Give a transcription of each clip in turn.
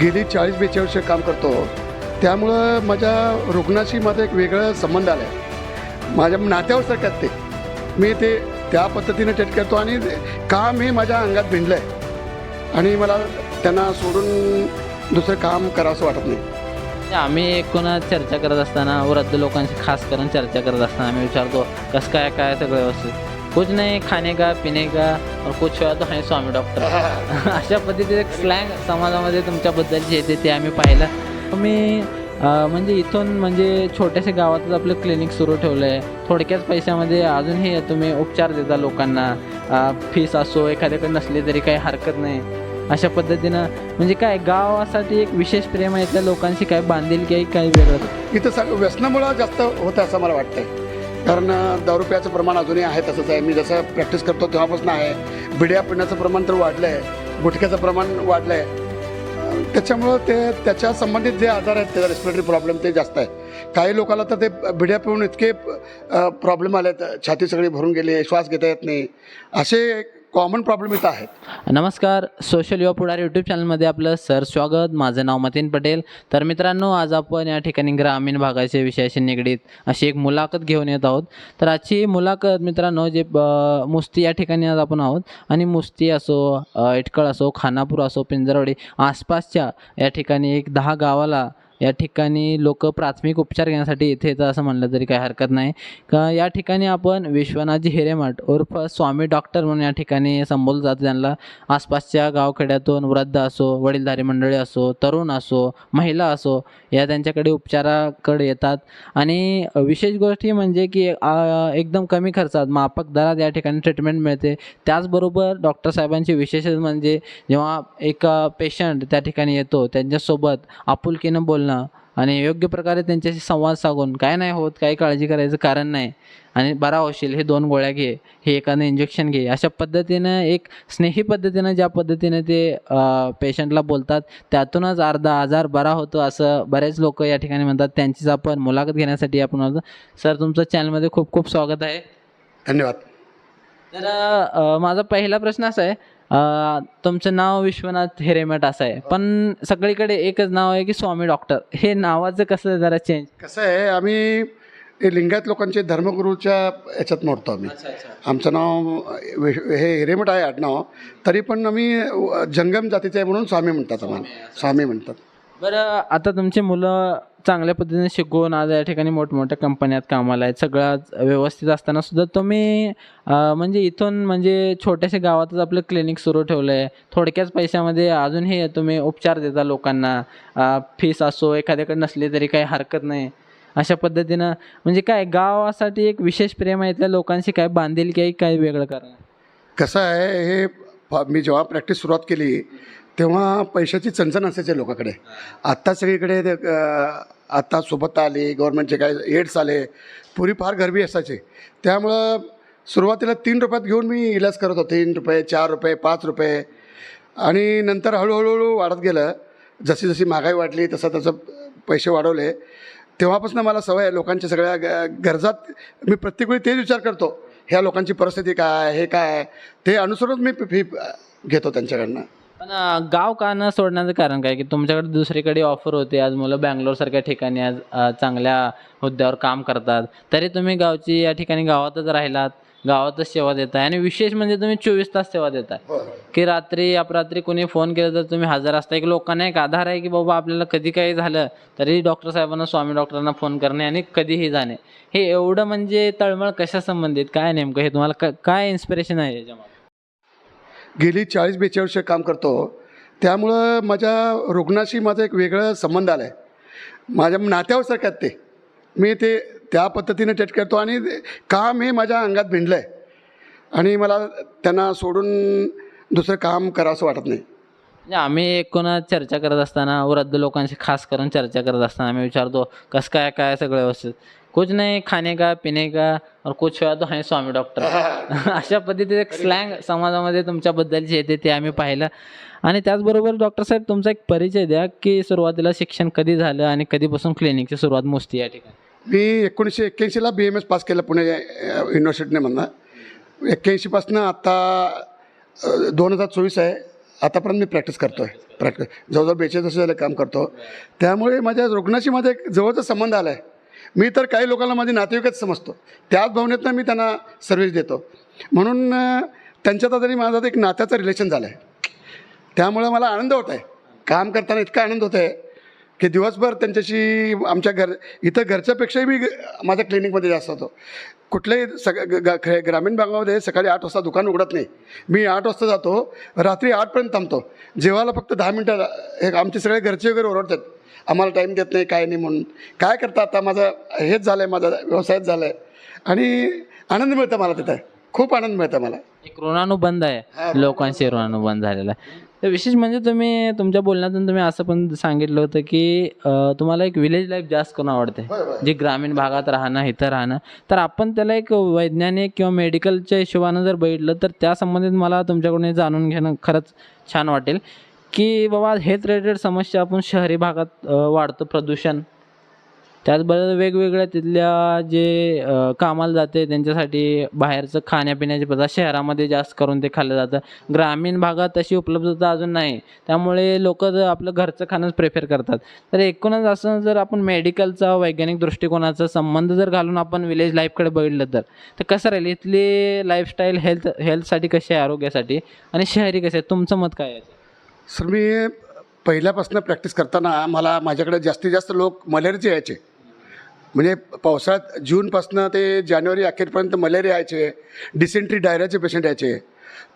गेली चाळीस बेचाळीस वर्ष काम करतो. त्यामुळं माझ्या रुग्णाशी माझा एक वेगळा संबंध आला आहे माझ्या नात्यावर सारख्यात ते. मी ते त्या पद्धतीने टेट करतो आणि काम हे माझ्या अंगात भिंडलं आहे आणि मला त्यांना सोडून दुसरं काम करावंसं वाटत नाही. आम्ही एकूण चर्चा करत असताना वृद्ध लोकांशी खास करून चर्चा करत असताना आम्ही विचारतो कसं काय काय सगळं व्यवस्थित? कुछ नाही खाणे का पिणे का और कुछ हुआ तो है स्वामी डॉक्टर अशा पद्धतीचे एक स्लँग समाजामध्ये तुमच्याबद्दल जे येते ते आम्ही पाहिलं. मी म्हणजे इथून म्हणजे छोट्याशा गावातच आपलं क्लिनिक सुरू ठेवलं आहे थोडक्याच पैशामध्ये अजूनही तुम्ही उपचार देता लोकांना. फीस असो एखाद्याकडे नसली तरी काही हरकत नाही. अशा पद्धतीनं म्हणजे काय गावासाठी एक विशेष प्रेम आहे त्या लोकांशी काय बांधील की काही वेगळं? इथं सग व्यसनामुळं जास्त होतं असं मला वाटतंय. कारण दारुप्याचं दारू प्याचं प्रमाण अजूनही आहे तसंच आहे. मी जसं प्रॅक्टिस करतो तेव्हापासून आहे. बिड्या पिण्याचं प्रमाण तर वाढलं आहे गुटख्याचं प्रमाण वाढलं आहे त्याच्यामुळं ते त्याच्या संबंधित जे आजार आहेत त्याचा रेस्पिरेटरी प्रॉब्लेम ते जास्त आहे काही लोकांना तर ते बिड्या पिऊन इतके प्रॉब्लेम आले आहेत छाती सगळी भरून गेली श्वास घेता येत नाही. असे कॉमन प्रॉब्लेम इथं आहेत नमस्कार सोशल युवा पुढार यूट्यूब चॅनलमध्ये आपलं सर स्वागत. माझं नाव मतीन पटेल. तर मित्रांनो आज आपण या ठिकाणी ग्रामीण भागाच्या विषयाशी निगडीत अशी एक मुलाखत घेऊन येत आहोत. तर आजची मुलाखत मित्रांनो जे मुस्ती या ठिकाणी आज आपण आहोत. आणि मुस्ती असो इटकळ असो खानापूर असो पिंजरवडी आसपासच्या या ठिकाणी एक दहा गावाला या ठिकाणी लोक प्राथमिक उपचार घेण्यासाठी इथे येतात असं म्हणलं तरी काही हरकत नाही. का या ठिकाणी आपण विश्वनाथजी हिरेमठ उर्फ स्वामी डॉक्टर म्हणून या ठिकाणी संबोधलं जातं. त्यांना आसपासच्या गावखेड्यातून वृद्ध असो वडीलधारी मंडळी असो तरुण असो महिला असो या त्यांच्याकडे उपचाराकडे येतात. आणि विशेष गोष्टी म्हणजे की एकदम कमी खर्चात माफक दरात या ठिकाणी ट्रीटमेंट मिळते. त्याचबरोबर डॉक्टर साहेबांची विशेष म्हणजे जेव्हा एक पेशंट त्या ठिकाणी येतो त्यांच्यासोबत आपुलकीनं बोलणं आणि योग्य प्रकारे त्यांच्याशी संवाद साधून काय नाही होत काही काळजी करायचं कारण नाही. आणि बरा होशील हे दोन गोळ्या घे हे एखादं इंजेक्शन घे. अशा पद्धतीनं एक स्नेही पद्धतीनं ज्या पद्धतीने ते पेशंटला बोलतात त्यातूनच अर्धा आजार बरा होतो असं बरेच लोक या ठिकाणी म्हणतात. त्यांचीच आपण मुलाखत घेण्यासाठी आपण सर तुमचं चॅनलमध्ये खूप खूप स्वागत आहे. धन्यवाद. तर माझा पहिला प्रश्न असा आहे तुमचं नाव विश्वनाथ हिरेमठ असं आहे. पण सगळीकडे एकच नाव आहे की स्वामी डॉक्टर. हे नावाचं कसं जरा चेंज कसं आहे आम्ही लिंगायत लोकांचे धर्मगुरूच्या याच्यात मोडतो आम्ही. आमचं नाव हे हिरेमठ आहे आडनाव. तरी पण आम्ही जंगम जातीचे आहे म्हणून स्वामी म्हणतात आम्हाला. स्वामी म्हणतात. बरं आता तुमची मुलं चांगल्या पद्धतीने शिकून आज या ठिकाणी मोठमोठ्या कंपन्यात कामाला आहेत. सगळं व्यवस्थित असताना सुद्धा तुम्ही म्हणजे इथून म्हणजे छोट्याशा गावातच आपलं क्लिनिक सुरू ठेवलं आहे थोडक्याच पैशामध्ये अजूनही तुम्ही उपचार देता लोकांना. फीस असो एखाद्याकडे नसली तरी काही हरकत नाही. अशा पद्धतीनं म्हणजे काय गावासाठी एक विशेष प्रेम आहे त्या लोकांशी काय बांधील की काही वेगळं करणार? कसं आहे हे मी जेव्हा प्रॅक्टिस सुरुवात केली तेव्हा पैशाची चणचण असायची लोकांकडे. आत्ता सगळीकडे ते, आत्ता सोबत आली गव्हर्नमेंटचे काय एड्स आले पुरी फार गरबी असायचे. त्यामुळं सुरुवातीला तीन रुपयात घेऊन मी इलाज करत होतो. तीन रुपये चार रुपये पाच रुपये. आणि नंतर हळूहळूहळू वाढत गेलं. जशी जशी महागाई वाढली तसं तसं पैसे वाढवले. तेव्हापासून मला सवय आहे लोकांच्या सगळ्या ग- गरजात मी प्रत्येक वेळी तेच विचार करतो. ह्या लोकांची परिस्थिती काय हे काय? ते अनुसरून मी फी घेतो त्यांच्याकडनं. पण अं, गाव का न सोडण्याचं कारण काय? की तुमच्याकडे दुसरीकडे ऑफर होते आज मुलं बँगलोरसारख्या ठिकाणी आज अं, चांगल्या हुद्द्यावर काम करतात. तरी तुम्ही गावची या ठिकाणी गावातच राहिलात गावातच सेवा देताय आणि विशेष म्हणजे तुम्ही चोवीस तास सेवा देताय. की रात्री अपरात्री कोणी फोन केला तर तुम्ही हजर असता. एक लोकांना एक आधार आहे की बाबा आपल्याला कधी काही झालं तरी डॉक्टर साहेबांना स्वामी डॉक्टरांना फोन करणे आणि कधीही जाणे. हे एवढं म्हणजे तळमळ कशा संबंधित काय नेमकं? हे तुम्हाला क- काय इन्स्पिरेशन आहे याच्यामध्ये गेली चाळीस बेचाळीस वर्ष काम करतो. त्यामुळं माझ्या रुग्णाशी माझा एक वेगळा संबंध आला आहे माझ्या नात्यावर सारख्यात ते. मी ते त्या पद्धतीने टच करतो आणि ते काम हे माझ्या अंगात भिंडलं आहे आणि मला त्यांना सोडून दुसरं काम करावंसं वाटत नाही. म्हणजे आम्ही एकूणच चर्चा करत असताना वृद्ध लोकांशी खास करून चर्चा करत असताना आम्ही विचारतो कसं काय काय सगळं व्यवस्थित? कुछ नाही खाणे का पिणे का और कुछ हुआ तो है स्वामी डॉक्टर अशा पद्धतीचे एक स्लँग समाजामध्ये तुमच्याबद्दल जे येते ते आम्ही पाहिलं. आणि त्याचबरोबर डॉक्टर साहेब तुमचा एक परिचय द्या की सुरुवातीला शिक्षण कधी झालं आणि कधीपासून क्लिनिकची सुरुवात मुस्ती या ठिकाणी? मी एकोणीसशे एक्क्याऐंशीला बी एम एस पास केलं पुणे अ, युनिव्हर्सिटीने म्हणणं एक्क्याऐंशीपासनं आत्ता दोन हजार चोवीस आहे. आतापर्यंत मी प्रॅक्टिस करतो आहे प्रॅक्टिस जवळजवळ बेचाळीस वर्ष झालं काम करतो. त्यामुळे माझ्या रुग्णाशी माझा एक जवळचा संबंध आला आहे मी तर काही लोकांना माझे नातेवाईकच समजतो. त्याच भावनेतनं मी त्यांना सर्व्हिस देतो. म्हणून त्यांच्यात तरी माझं एक नात्याचं रिलेशन झालं आहे त्यामुळं मला आनंद होत आहे. काम करताना इतका आनंद होत आहे की दिवसभर त्यांच्याशी आमच्या घर इथं घरच्यापेक्षाही मी माझ्या क्लिनिकमध्ये जास्त होतो. कुठल्याही सग ग- ग्रामीण भागामध्ये सकाळी आठ वाजता दुकान उघडत नाही. मी आठ वाजता जातो रात्री आठपर्यंत थांबतो. जेवायला फक्त दहा मिनटं हे आमचे सगळे घरचे वगैरे ओरडतात. आम्हाला टाईम देत नाही काय नाही म्हणून. काय करता आता माझं हेच झालं आहे माझा व्यवसायच झाला आहे आणि आनंद मिळतो मला तिथं. खूप आनंद मिळतो मला. एक ऋणानुबंध आहे. लोकांशी ऋणानुबंध झालेला आहे. तर विशेष म्हणजे तुम्ही तुमच्या बोलण्यातून तुम्ही असं पण सांगितलं होतं की तुम्हाला एक विलेज लाईफ जास्त करून आवडते. जे ग्रामीण भागात राहणं इथं राहणं. तर आपण त्याला एक वैज्ञानिक किंवा मेडिकलच्या हिशोबानं जर बघितलं तर त्या संबंधित मला तुमच्याकडून जाणून घेणं खरंच छान वाटेल. की बाबा हेल्थ रिलेटेड समस्या आपण शहरी भागात वाढतं प्रदूषण. त्याचबरोबर वेगवेगळ्या तिथल्या जे कामाला जाते त्यांच्यासाठी बाहेरचं खाण्यापिण्याचे पदार्थ शहरामध्ये जास्त करून ते खाल्लं जातं. ग्रामीण भागात तशी उपलब्धता अजून नाही. त्यामुळे लोक आपलं घरचं खाणंच प्रेफर करतात. तर एकूणच असं जर आपण मेडिकलचा वैज्ञानिक दृष्टिकोनाचा संबंध जर घालून आपण विलेज लाईफकडे बघितलं तर तर कसं राहील? इथली लाईफस्टाईल हेल्थ हेल्थसाठी कशी आहे? आरोग्यासाठी? आणि शहरी कसे आहे तुमचं मत काय आहे? सर मी पहिल्यापासून प्रॅक्टिस करताना मला माझ्याकडे जास्तीत जास्त लोक मलेरियाचे यायचे. म्हणजे पावसाळ्यात जूनपासनं ते जानेवारी अखेरपर्यंत मलेरिया यायचे डिसेंट्री डायरियाचे पेशंट यायचे.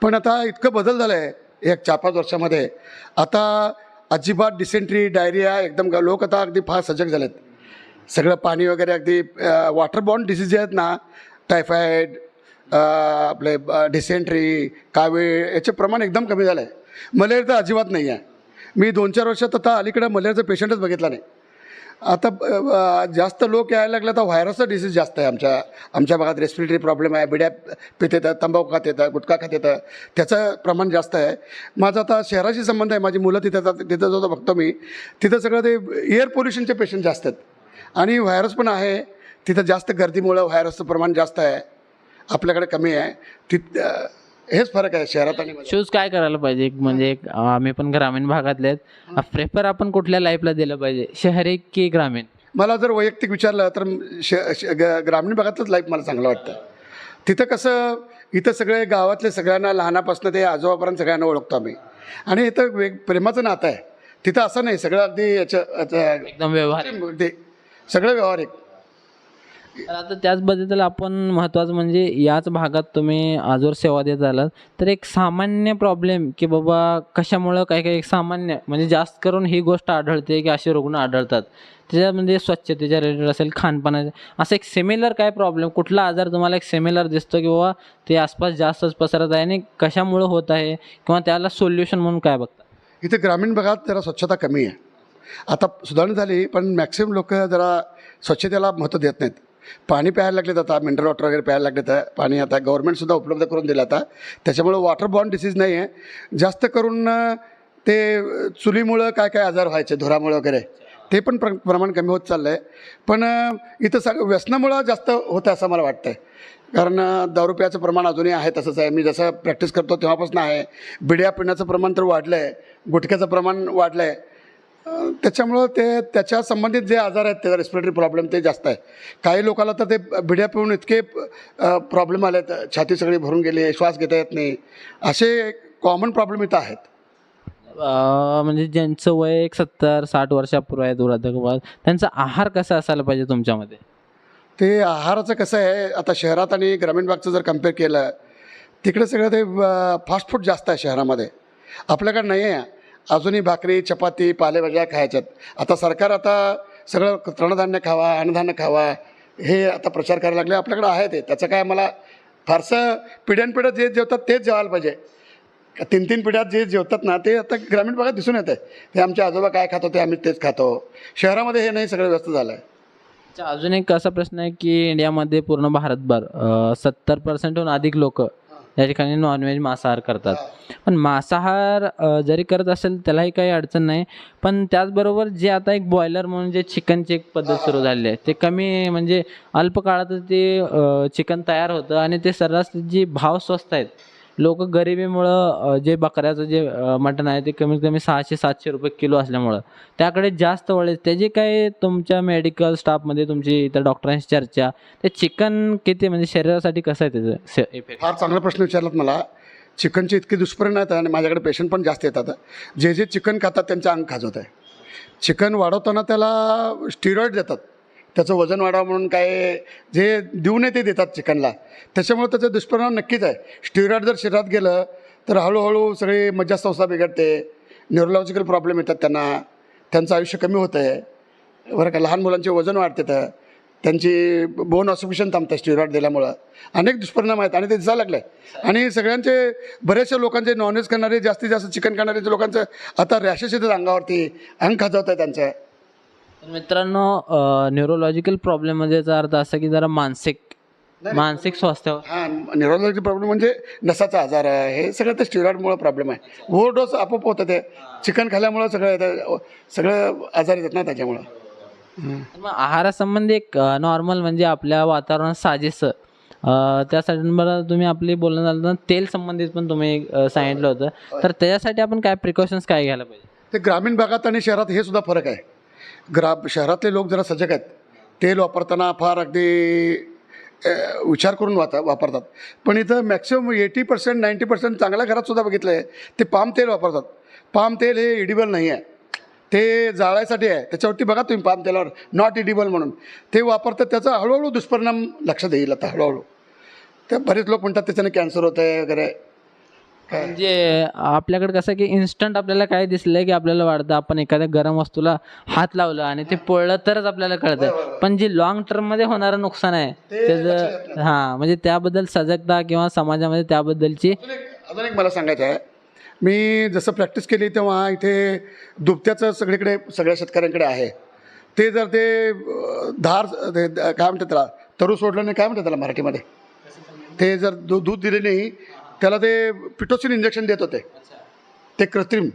पण आता इतकं बदल झालं आहे एक चार पाच वर्षामध्ये. आता अजिबात डिसेंट्री डायरिया एकदम लोक आता अगदी फार सजग आहेत सगळं पाणी वगैरे अगदी वॉटर बॉन्ड डिसीज जे आहेत ना टायफॉईड आपले डिसेंट्री कावीळ याचे प्रमाण एकदम कमी झालं आहे मलेरिया तर अजिबात नाही आहे. मी दोन चार वर्षात आता अलीकडे मलेरियाचा पेशंटच बघितला नाही. आता जास्त लोक यायला लागले तर व्हायरसचा डिसीज जास्त आहे आमच्या आमच्या भागात रेस्पिरेटरी प्रॉब्लेम आहे बिड्या पित येतात तंबाखू खात येतं गुटखा खात येतं त्याचं प्रमाण जास्त आहे. माझा आता शहराशी संबंध आहे. माझी मुलं तिथे जातात तिथं जातो बघतो मी. तिथं सगळं ते एअर पोल्युशनचे पेशंट जास्त आहेत. आणि व्हायरस पण आहे. तिथं जास्त गर्दीमुळं व्हायरसचं प्रमाण जास्त आहे. आपल्याकडे कमी आहे. तिथं हेच फरक आहे शहरात आणि चूज काय करायला पाहिजे? एक म्हणजे एक आम्ही पण ग्रामीण भागातले आहेत. प्रेफर आपण कुठल्या लाईफला दिलं पाहिजे? शहरी की ग्रामीण? मला जर वैयक्तिक विचारलं तर श श- ग- ग्रामीण भागातलंच लाईफ मला चांगलं वाटतं. तिथं कसं इथं सगळे गावातले सगळ्यांना लहानापासून ते आजोबापर्यंत सगळ्यांना ओळखतो आम्ही. आणि इथं वेग प्रेमाचं नातं आहे. तिथं असं नाही सगळं अगदी याचं याचं- एकदम व्यवहारिक. ते सगळं व्यवहारिक. तर आता त्याचबद्दल आपण महत्त्वाचं म्हणजे याच भागात तुम्ही आजवर सेवा देत आलात. तर एक सामान्य प्रॉब्लेम की बाबा कशामुळं काय काय एक सामान्य म्हणजे जास्त करून ही गोष्ट आढळते की असे रुग्ण आढळतात. त्याच्यामध्ये म्हणजे स्वच्छतेच्या रिलेटेड असेल खानपानाच्या असं एक सिमिलर काय प्रॉब्लेम कुठला आजार तुम्हाला एक सिमिलर दिसतो की बाबा ते आसपास जास्तच पसरत आहे आणि कशामुळं होत आहे किंवा त्याला सोल्युशन म्हणून काय बघता? इथे ग्रामीण भागात जरा स्वच्छता कमी आहे. आता सुधारणा झाली पण मॅक्सिमम लोक जरा स्वच्छतेला महत्त्व देत नाहीत. पाणी प्यायला लागलेत आता मिनरल वॉटर वगैरे प्यायला लागलेत. पाणी आता गव्हर्नमेंटसुद्धा उपलब्ध करून दिलं आता. त्याच्यामुळं वॉटर बॉन्ड डिसीज नाही आहे जास्त करून ते चुलीमुळं काय काय आजार व्हायचे धुरामुळं वगैरे ते पण प्र प्रमाण कमी होत चाललं आहे पण इथं सग व्यसनामुळं जास्त होतं असं मला वाटतं आहे कारण अं, दारू प्याचं प्रमाण अजूनही आहे तसंच आहे. मी जसं प्रॅक्टिस करतो तेव्हापासून आहे. बिड्या पिण्याचं प्रमाण तर वाढलं आहे गुटख्याचं प्रमाण वाढलं आहे त्याच्यामुळं ते त्याच्या संबंधित जे आजार आहेत त्याचा रेस्पिरेटरी प्रॉब्लेम ते जास्त आहे. काही लोकांना तर ते बिड्या पिऊन इतके प्रॉब्लेम आले आहेत छाती सगळी भरून गेली श्वास घेता येत नाही. असे कॉमन प्रॉब्लेम इथं आहेत. म्हणजे ज्यांचं वय एक सत्तर साठ वर्षापूर्वी आहे वृद्धापकाळ त्यांचा आहार कसा असायला पाहिजे तुमच्यामध्ये? ते आहाराचं कसं आहे आता शहरात आणि ग्रामीण भागचं जर कंपेअर केलं तिकडे सगळं ते फास्ट फूड जास्त आहे शहरामध्ये. आपल्याकडे नाही आहे अजूनही भाकरी चपाती पालेभाज्या खायच्यात. आता सरकार आता सगळं तृणधान्य खावा अन्नधान्य खावा हे आता प्रचार करायला लागले. आपल्याकडे आहे ते. त्याचं काय मला फारसं पिढ्यानपिढ्या जे जेवतात तेच जेवायला पाहिजे. तीन तीन पिढ्यात जे जेवतात ना ते आता ग्रामीण भागात दिसून येतं ते आमचे आजोबा काय खातो ते आम्ही तेच खातो. शहरामध्ये हे नाही सगळं व्यस्त झालं आहे अच्छा, अजून एक असा प्रश्न आहे की इंडियामध्ये पूर्ण भारतभर सत्तर पर्सेंटहून अधिक लोक या ठिकाणी नॉनव्हेज मांसाहार करतात. पण मांसाहार जरी करत असेल त्यालाही काही अडचण नाही. पण त्याचबरोबर जे आता एक बॉयलर म्हणून जे चिकनची एक पद्धत सुरू झालेली आहे ते कमी म्हणजे अल्प काळातच ते चिकन तयार होतं आणि ते सर्रास जे भाव स्वस्त आहेत लोक गरिबीमुळं जे बकऱ्याचं जे मटण आहे ते कमीत कमी सहाशे सातशे रुपये किलो असल्यामुळं. त्याकडे जास्त वळेल त्याची काय तुमच्या मेडिकल स्टाफमध्ये तुमची इतर डॉक्टरांशी चर्चा ते चिकन किती म्हणजे शरीरासाठी कसं आहे त्याचं? इफेक्ट फार चांगला प्रश्न विचारलात मला. चिकनचे इतके दुष्परिणाम आहेत आणि माझ्याकडे पेशंट पण जास्त येतात. जे जे चिकन खातात त्यांचं अंग खाजवत आहे. चिकन वाढवताना त्याला स्टिरॉइड देतात. त्याचं वजन वाढावं म्हणून काय जे देऊ नये ते देतात चिकनला. त्याच्यामुळे त्याचे दुष्परिणाम नक्कीच आहे. स्टिरॉइड जर शरीरात गेलं तर हळूहळू सगळी मज्जासंस्था बिघडते. न्यूरोलॉजिकल प्रॉब्लेम येतात त्यांना. त्यांचं आयुष्य कमी होतं आहे बरं का लहान मुलांचे वजन वाढते तर. त्यांची बोन ऑसिक्युशन थांबतं स्टिरॉइड दिल्यामुळं. अनेक दुष्परिणाम आहेत आणि ते दिसायला लागले आणि सगळ्यांचे बरेचशा लोकांचे नॉनव्हेज करणारे जास्तीत जास्त चिकन खाणारे लोकांचं आता रॅशेस येतात अंगावरती. अंग खाजवत आहे त्यांचं. तर मित्रांनो न्यूरोलॉजिकल प्रॉब्लेममध्ये याचा अर्थ असा की जरा मानसिक मानसिक स्वास्थ्यावर हां न्यूरोलॉजी प्रॉब्लेम म्हणजे नसाचा आजार आहे. हे सगळं ते स्टिरॉइडमुळं प्रॉब्लेम आहे. ओव्हरडोस आपोआप होतं ते. चिकन खाल्ल्यामुळं सगळं येतं सगळं आजार येतात ना त्याच्यामुळं. मग आहारासंबंधी एक नॉर्मल म्हणजे आपल्या वातावरणात साजेसं. अ, त्यासाठी बरं तुम्ही आपली बोलणं झालं तर तेल संबंधित पण तुम्ही अ, सांगितलं होतं. तर त्याच्यासाठी आपण काय प्रिकॉशन्स काय घ्यायला पाहिजे? ते ग्रामीण भागात आणि शहरात हे सुद्धा फरक आहे. ग्रा शहरातले लोक जरा सजग आहेत. तेल वापरताना फार अगदी विचार करून वाता वापरतात. पण इथं maximum eighty percent ninety percent चांगल्या घरातसुद्धा बघितलं आहे ते पाम तेल वापरतात. पाम तेल हे इडिबल नाही आहे. ते जाळायसाठी आहे. त्याच्यावरती बघा तुम्ही पाम तेलावर. नॉट इडिबल म्हणून. ते वापरतात त्याचा हळूहळू दुष्परिणाम लक्षात येईल आता हळूहळू. तर बरेच लोक म्हणतात त्याच्याने कॅन्सर होतं आहे वगैरे. म्हणजे आपल्याकडे कसं की इन्स्टंट आपल्याला काय दिसलंय की आपल्याला वाटतं आपण एखाद्या गरम वस्तूला हात लावलं आणि ते पोळलं तरच आपल्याला कळतं. पण जे लॉंग टर्ममध्ये होणारं नुकसान आहे त्याचं हां म्हणजे त्याबद्दल सजगता किंवा समाजामध्ये त्याबद्दलची अजून एक मला सांगायचं आहे. मी जसं प्रॅक्टिस केली तेव्हा इथे दुभत्याचं सगळीकडे सगळ्या शेतकऱ्यांकडे आहे. ते जर ते धार काय म्हणतात त्याला तरू सोडलं नाही काय म्हणतात त्याला मराठीमध्ये? ते जर दूध दिले नाही त्याला ते पिटोसिन इंजेक्शन देत होते. ते कृत्रिम.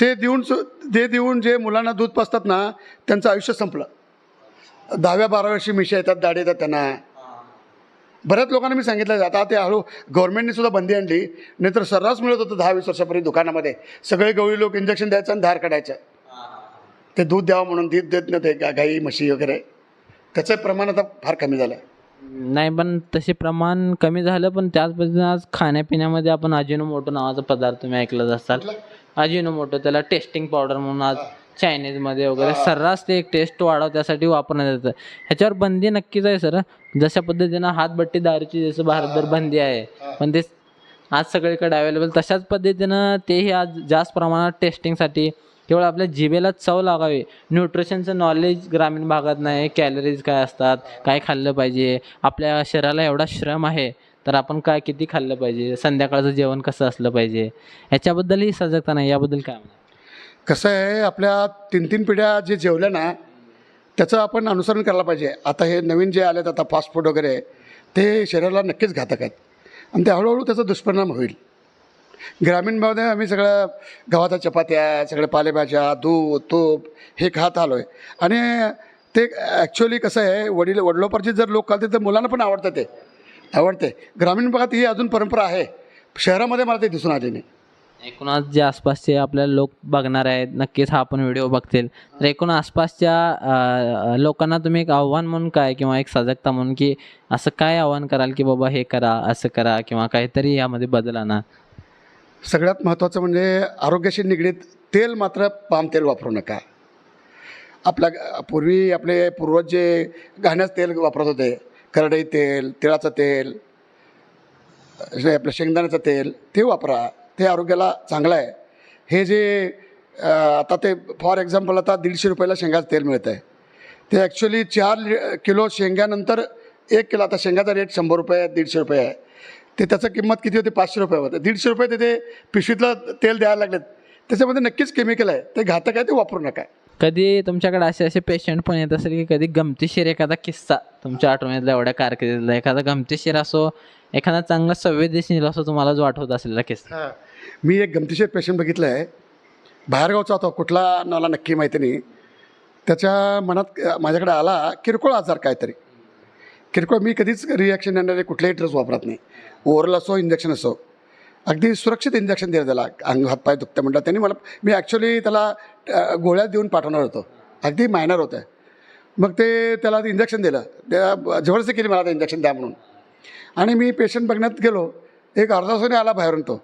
ते देऊन सु- ते देऊन जे मुलांना दूध पाजतात ना त्यांचं आयुष्य संपलं. दहाव्या बाराव्या वर्षी मिशा येतात दाढी येतात त्यांना. बऱ्याच लोकांना मी सांगितलं आता ते हळू गव्हर्नमेंटने सुद्धा बंदी आणली. नाहीतर सर्रास मिळत होतं दहा वीस वर्षापूर्वी दुकानामध्ये. सगळे गवळी लोक इंजेक्शन द्यायचं आणि धार काढायचं. ते दूध द्यावं म्हणून दूध देत नव्हते गाई म्हशी वगैरे. त्याचं प्रमाण आता फार कमी झालं आहे नाही पण तसे प्रमाण कमी झालं पण त्याच पद्धतीने आज खाण्यापिण्यामध्ये आपण अजिनोमोटो नावाचा पदार्थ तुम्ही ऐकलंच असाल. अजिनोमोटो त्याला टेस्टिंग पावडर म्हणून आज चायनीजमध्ये वगैरे सर्रास ते एक टेस्ट वाढव त्यासाठी वापरण्यात येतं. ह्याच्यावर बंदी नक्कीच आहे सर. जशा पद्धतीनं हातबट्टी दारूची जसं भारतभर बंदी आहे पण ते आज सगळीकडे अवेलेबल तशाच पद्धतीनं तेही आज जास्त प्रमाणात टेस्टिंगसाठी केवळ आपल्या जिभेला चव लागावी. न्यूट्रिशनचं नॉलेज ग्रामीण भागात नाही. कॅलरीज काय असतात? काय खाल्लं पाहिजे? आपल्या शरीराला एवढा श्रम आहे तर आपण काय किती खाल्लं पाहिजे? संध्याकाळचं जेवण कसं असलं पाहिजे? याच्याबद्दलही सजगता नाही. याबद्दल काय म्हणा कसं आहे आपल्या तीन तीन पिढ्या जे जेवल्या ना त्याचं आपण अनुसरण करायला पाहिजे. आता हे नवीन जे आलेत आता फास्ट फूड वगैरे ते शरीराला नक्कीच घातक आहेत. आणि ते हळूहळू त्याचा दुष्परिणाम होईल. ग्रामीण भागामध्ये आम्ही सगळं गव्हाच्या चपात्या सगळ्या पालेभाज्या दूध तूप हे खात आलो आहे आणि ते ॲक्च्युअली कसं आहे वडील वडिलोपार्जित जर लोक खाते तर मुलांना पण आवडतं ते. आवडते. ग्रामीण भागात ही अजून परंपरा आहे. शहरामध्ये मला ते दिसून आले नाही. एकूणच जे आसपासचे आपल्याला लोक बघणार आहेत नक्कीच हा आपण व्हिडिओ बघतील. तर एकूण आसपासच्या लोकांना तुम्ही एक आव्हान म्हणून काय किंवा एक सजगता म्हणून की असं काय आव्हान कराल की बाबा हे करा असं करा किंवा काहीतरी यामध्ये बदल आणा? सगळ्यात महत्त्वाचं म्हणजे आरोग्याशी निगडीत तेल मात्र पाम तेल वापरू नका. आपल्या पूर्वी आपले पूर्वज जे घाण्याचं तेल वापरत होते करडई तेल तिळाचं तेल आपलं शेंगदाण्याचं तेल ते वापरा. ते आरोग्याला चांगलं आहे. हे जे आता ते फॉर एक्झाम्पल आता दीडशे रुपयाला शेंगाचं तेल मिळतं आहे ते ॲक्च्युली चार किलो शेंग्यानंतर एक किलो आता शेंगाचा रेट शंभर रुपये आहे दीडशे रुपये आहे. ते त्याचं किंमत किती होते? पाचशे रुपये होते. दीडशे रुपये ते ते पिशवीतलं तेल द्यायला लागलेत. त्याच्यामध्ये नक्कीच केमिकल आहे. ते घातक आहे ते वापरू नका. कधी तुमच्याकडे असे असे पेशंट पण येत असेल की कधी गमतीशीर एखादा किस्सा तुमच्या आठवणीतला एवढ्या कारकिर्दीतला एखादा गमतीशीर असो एखादा चांगला संवेदनशील असो तुम्हाला जो आठवत असलेला किस्सा. मी एक गमतीशीर पेशंट बघितलं आहे. बाहेरगावचा होता कुठला मला नक्की माहिती नाही. त्याच्या मनात माझ्याकडे आला किरकोळ आजार काहीतरी. किरकोळ मी कधीच रिॲक्शन येणारे कुठलेही ड्रेस वापरत नाही. ओरल असो इंजेक्शन असो. अगदी सुरक्षित इंजेक्शन दिलं त्याला. अंग हातपाय दुखतं म्हटलं. त्यांनी मला मी ॲक्च्युली त्याला गोळ्या देऊन पाठवणार होतो. अगदी मायनर होतं मग ते त्याला इंजेक्शन दिलं. त्या जबरदस्ती केली मला ते इंजेक्शन द्या म्हणून. आणि मी पेशंट बघण्यात गेलो. एक अर्धा तासाने आला बाहेरून तो.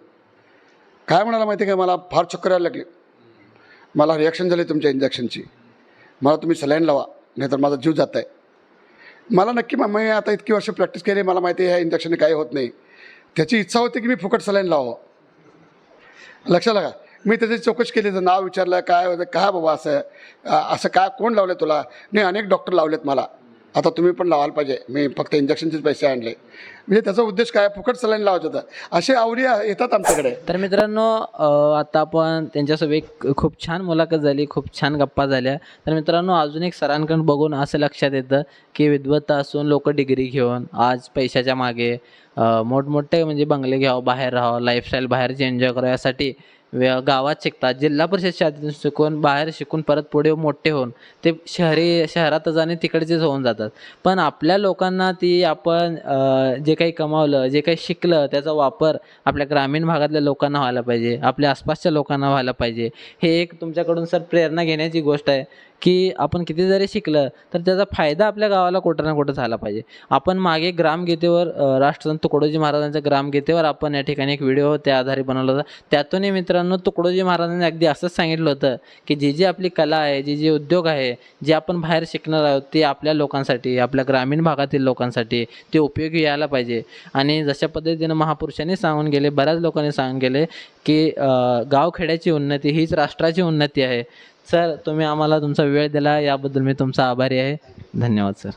काय म्हणाला माहिती आहे का? मला फार चक्कर यायला लागली. मला रिॲक्शन झाली तुमच्या इंजेक्शनची मला तुम्ही सलाईन लावा. नाहीतर माझा जीव जात आहे मला नक्की मी आता इतकी वर्ष प्रॅक्टिस केली मला माहिती आहे ह्या इंजेक्शनने काही होत नाही. त्याची इच्छा होती की मी फुकट सलाईन लावावं. लक्षात लागा का मी त्याची चौकशी केली तर नाव विचारलं काय होतं काय बाबा असं असं काय कोण लावलं तुला? नाही अनेक डॉक्टर लावलेत मला. आता तुम्ही पण लावायला पाहिजे. मी फक्त इंजेक्शनचेच पैसे आणले. म्हणजे त्याचा उद्देश काय? फुकट सलाईन लावायचं होतं. असे आवडी येतात आमच्याकडे. तर मित्रांनो आता आपण त्यांच्यासोबत एक खूप छान मुलाखत झाली खूप छान गप्पा झाल्या. तर मित्रांनो अजून एक सरांकडून बघून असं लक्षात येतं की विद्वत्ता असून लोक डिग्री घेऊन आज पैशाच्या मागे मोठमोठे म्हणजे बंगले घ्यावं बाहेर राहावं लाईफस्टाईल बाहेरची एन्जॉय करावं यासाठी गावात शिकतात. जिल्हा परिषद शाळेतून शिकून बाहेर शिकून परत पुढे मोठे होऊन ते शहरी शहरातच आणि तिकडचेच होऊन जातात. पण आपल्या लोकांना ती आपण जे काही कमावलं जे काही शिकलं त्याचा वापर आपल्या ग्रामीण भागातल्या लोकांना व्हायला पाहिजे. आपल्या आसपासच्या लोकांना व्हायला पाहिजे. हे एक तुमच्याकडून सर प्रेरणा घेण्याची गोष्ट आहे. की आपण किती जरी शिकलं तर त्याचा फायदा आपल्या गावाला कुठं ना कुठं झाला पाहिजे. आपण मागे ग्रामगीतेवर राष्ट्रसंत तुकडोजी महाराजांच्या ग्रामगीतेवर आपण या ठिकाणी एक व्हिडिओ त्या आधारे बनवला होता. त्यातूनही मित्रांनो तुकडोजी महाराजांनी अगदी असंच सांगितलं होतं की जी जी आपली कला आहे जी जी उद्योग आहे जे आपण बाहेर शिकणार आहोत ते आपल्या लोकांसाठी आपल्या ग्रामीण भागातील लोकांसाठी ते उपयोगी यायला पाहिजे. आणि जशा पद्धतीनं महापुरुषांनी सांगून गेले बऱ्याच लोकांनी सांगून गेले की गावखेड्याची उन्नती हीच राष्ट्राची उन्नती आहे. सर तुम्ही आम्हाला तुमचा वेळ दिला याबद्दल मी तुमचा आभारी आहे. धन्यवाद सर.